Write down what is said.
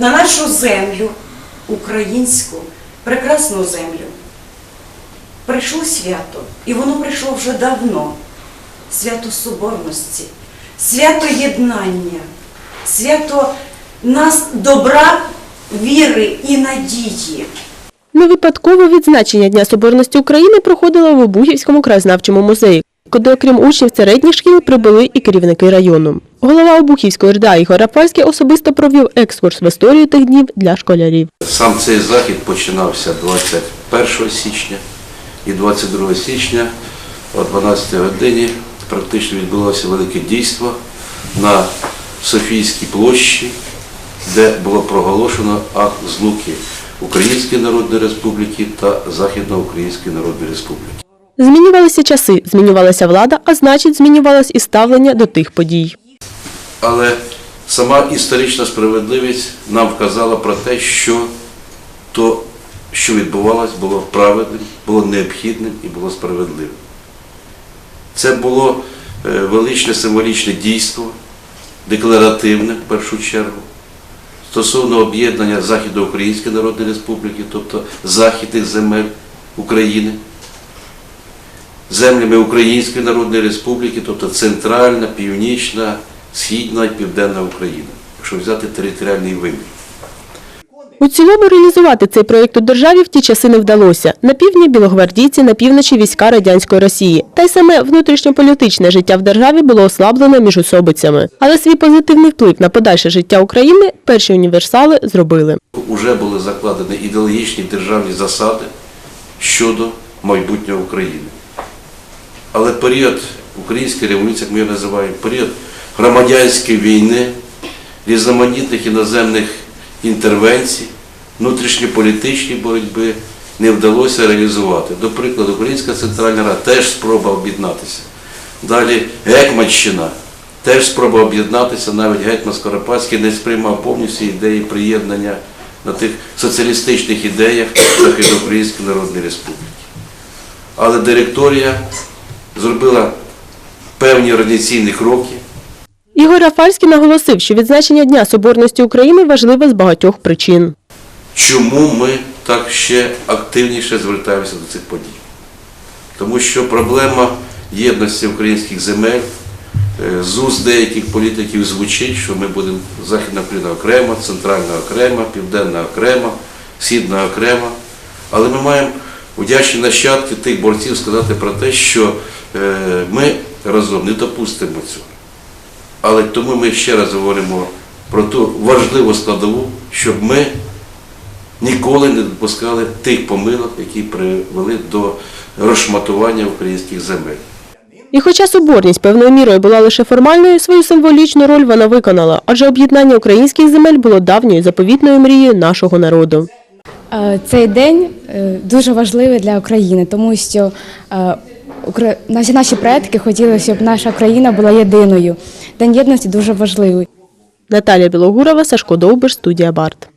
на нашу землю, українську, прекрасну землю, прийшло свято, і воно прийшло вже давно. Свято Соборності, свято єднання, свято нас добра, віри і надії. Не випадково відзначення Дня Соборності України проходило в Обухівському краєзнавчому музеї, куди, окрім учнів середніх шкіл, прибули і керівники району. Голова Обухівської РДА Ігор Рафальський особисто провів екскурс в історію тих днів для школярів. Сам цей захід починався 21 січня і 22 січня о 12 годині практично відбулося велике дійство на Софійській площі, де було проголошено акт злуки Української Народної Республіки та Західноукраїнської Народної Республіки. Змінювалися часи, змінювалася влада, а значить, змінювалось і ставлення до тих подій. Але сама історична справедливість нам вказала про те, що то, що відбувалось, було правильним, було необхідним і було справедливим. Це було е, величне символічне дійство, декларативне в першу чергу, стосовно об'єднання Західноукраїнської Народної Республіки, тобто західних земель України, землями Української Народної Республіки, тобто Центральна, Північна, Східна і Південна Україна, якщо взяти територіальний вимір. У цілому реалізувати цей проєкт у державі в ті часи не вдалося. На півдні білогвардійці, на півночі війська радянської Росії. Та й саме внутрішньополітичне життя в державі було ослаблено між особицями. Але свій позитивний вплив на подальше життя України перші універсали зробили. Уже були закладені ідеологічні державні засади щодо майбутнього України. Але період Української революції, як ми його називаємо, період громадянської війни, різноманітних іноземних інтервенцій, внутрішньополітичної боротьби не вдалося реалізувати. До прикладу, Українська Центральна Рада теж спроба об'єднатися. Далі Гетьманщина теж спроба об'єднатися, навіть гетьман Скоропадський не сприймав повністю ідеї приєднання на тих соціалістичних ідеях Західноукраїнської Народної Республіки. Але директорія зробила певні організаційні кроки, Ігор Рафальський наголосив, що відзначення Дня Соборності України важливе з багатьох причин. чому ми так ще активніше звертаємося до цих подій. Тому що проблема єдності українських земель е, з уст деяких політиків звучить, що ми будемо Західна Україна окремо, Центральна окремо, Південна окремо, Східна окремо. Але ми маємо вдячні нащадки тих борців сказати про те, що е, ми разом не допустимо цього. Але тому ми ще раз говоримо про ту важливу складову, щоб ми ніколи не допускали тих помилок, які привели до розшматування українських земель. І хоча соборність певною мірою була лише формальною, свою символічну роль вона виконала, адже об'єднання українських земель було давньою заповітною мрією нашого народу. Е, Цей день е, дуже важливий для України, тому що е, наші наші предки хотіли, щоб наша країна була єдиною. День єдності дуже важливий. Наталія Білогурова, Сашко Довбиш, студія Барт.